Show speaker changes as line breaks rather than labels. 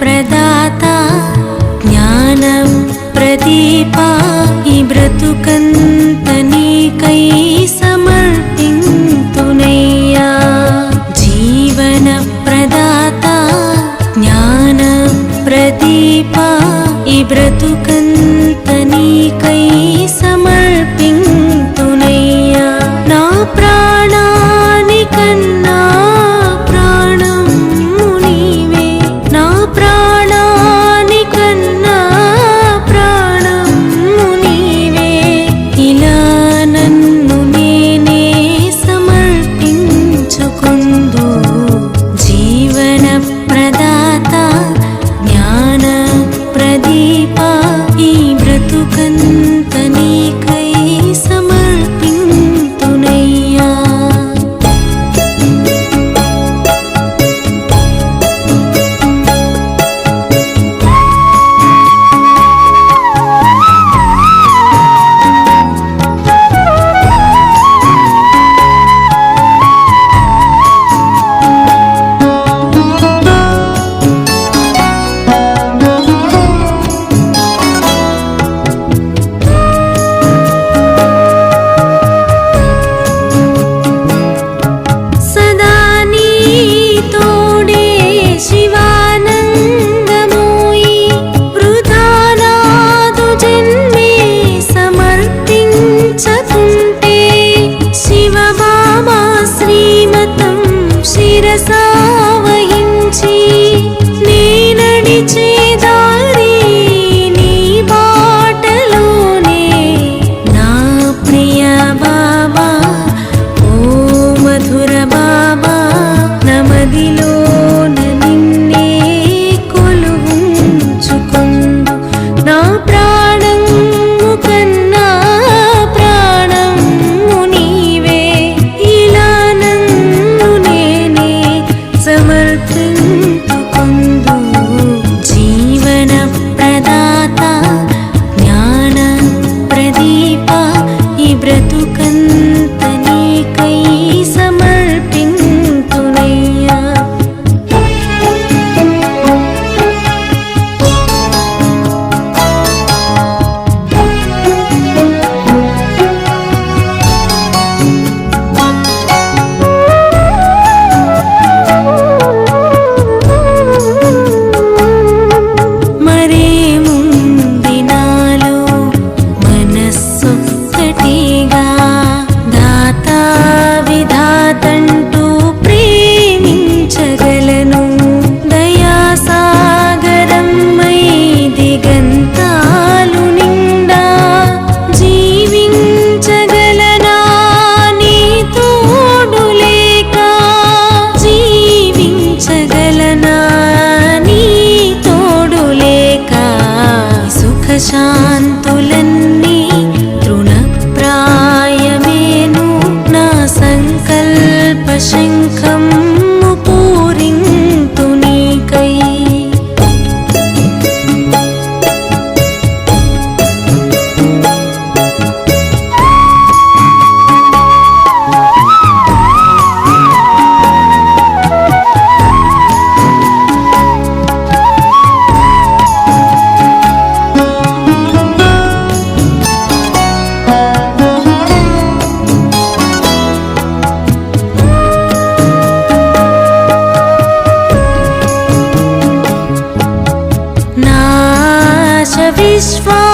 ప్రదాత జ్ఞానం ప్రదీప ఈ బ్రతుకంత నీకై సమర్పింతునయ్యా జీవన ప్రదాత జ్ఞానం ప్రదీప ఈ బ్రతుక 恨。मा श्रीमतं शिरसा నాదంటూ ప్రేమించగలను. దయాసాగరమ్మై దిగంతాలు నిండా జీవించగలనా? నీ తోడు లేక జీవించగలనా? నీ తోడు లేక సుఖశా the from